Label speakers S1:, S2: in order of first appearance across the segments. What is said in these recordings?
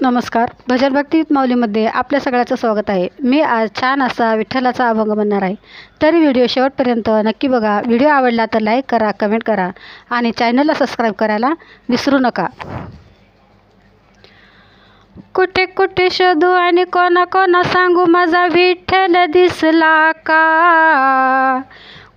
S1: नमस्कार. भजन भक्ती माऊलीमध्ये आपल्या सगळ्याचं स्वागत आहे. मी आज छान असा विठ्ठलाचा अभंग म्हणणार आहे. तरी व्हिडिओ शेवटपर्यंत नक्की बघा. व्हिडिओ आवडला तर लाईक करा कमेंट करा आणि चॅनलला सबस्क्राईब करायला विसरू नका. कुठे कुठे शोधू आणि कोणा कोणा सांगू माझा विठ्ठल दिसला का?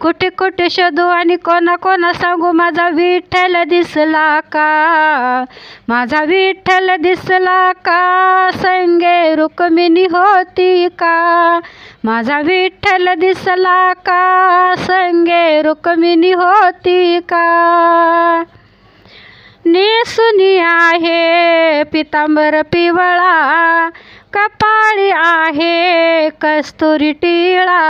S1: कुठे कुठे शोधू आणि कोणा कोणा सांगू माझा विठ्ठल दिसला का? माझा विठ्ठल दिसला का? संगे रुक्मिणी होती का? माझा विठ्ठल दिसला का? संगे रुक्मिणी होती का? नेसुनी आहे पितांबर पिवळा कपाळी आहे कस्तुरी टिळा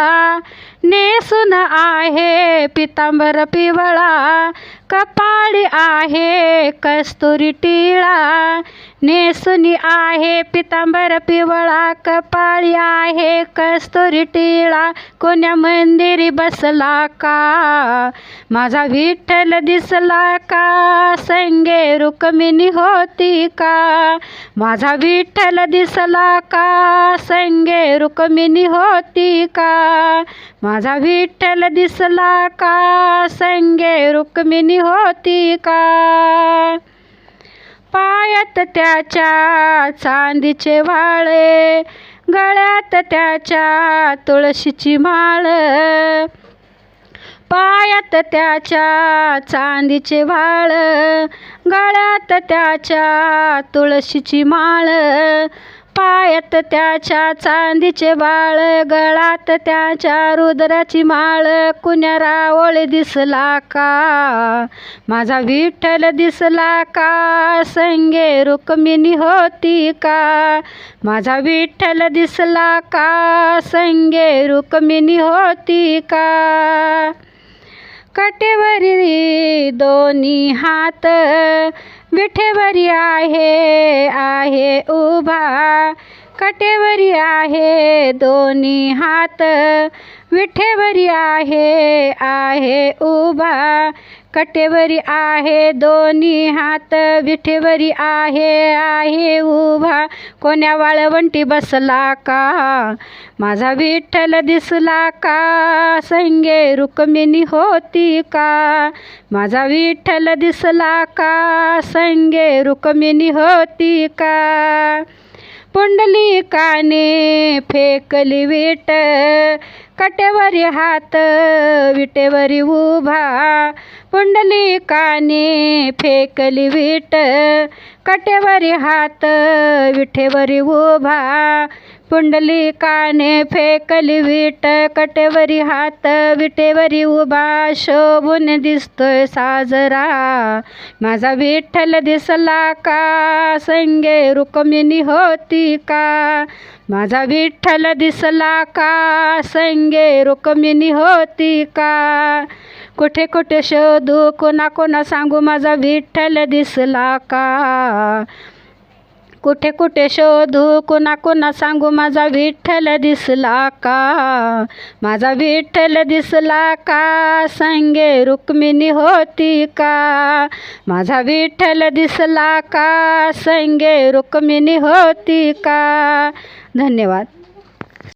S1: नेसून आहे पितांबर पिवळा कपाळी आहे कस्तुरी टिळा. नेसुनी आहे पितांबर पिवळा कपाळी आहे कस्तुरी टिळा कोण्या मंदिरी बसला का? माझा विठ्ठल दिसला का? संगे रुक्मिणी होती का? माझा विठ्ठल दिसला का? संगे रुक्मिणी होती का? माझा विठ्ठल दिसला का? संगे रुक्मिणी होती का? पायात त्याच्या चांदीचे वाळे गळ्यात त्याच्या तुळशीची माळ. पायात त्याच्या चांदीचे वाळ गळ्यात त्याच्या तुळशीची माळ. पायात त्याच्या चांदीचे बाळ गळात त्याच्या रुद्राची माळ कुण्या रावळ दिसला का? माझा विठ्ठल दिसला का? संगे रुक्मिणी होती का? माझा विठ्ठल दिसला का? संगे रुक्मिणी होती का? कटेवरी दोन्ही हात विठेवरी आहे आहे उभा. कटेवरी आहे दोन्ही हात. विठेवरी आहे आहे उभा. कटेवरी आहे दोन्ही हात विठेवरी आहे आहे उभा. कोण्या वाळवंटी बसला का? माझा विठ्ठल दिसला का? संगे रुक्मिणी होती का? माझा विठ्ठल दिसला का? संगे रुक्मिणी होती का? पुंडलिकाने फेकली विट. कटेवरी हात विटेवरी उभा. पुंडलिकाने फेकली विट कटेवरी हात विठेवरी उभा पुंडलिकाने फेकली विट कटेवरी हात विटेवरी उभा शोभून दिसतोय साजरा. माझा विठ्ठल दिसला का? संगे रुक्मिणी होती का? माझा विठ्ठल दिसला का? संगे रुक्मिणी होती का? कुठे कुठे शोधू कोणा कोणा सांगू माझा विठ्ठल दिसला का? कुठे कुठे शोधू? कुणा कोणा सांगू? माझा विठ्ठल दिसला का? माझा विठ्ठल दिसला का? संगे रुक्मिणी होती का? माझा विठ्ठल दिसला का? संगे रुक्मिणी होती का? धन्यवाद.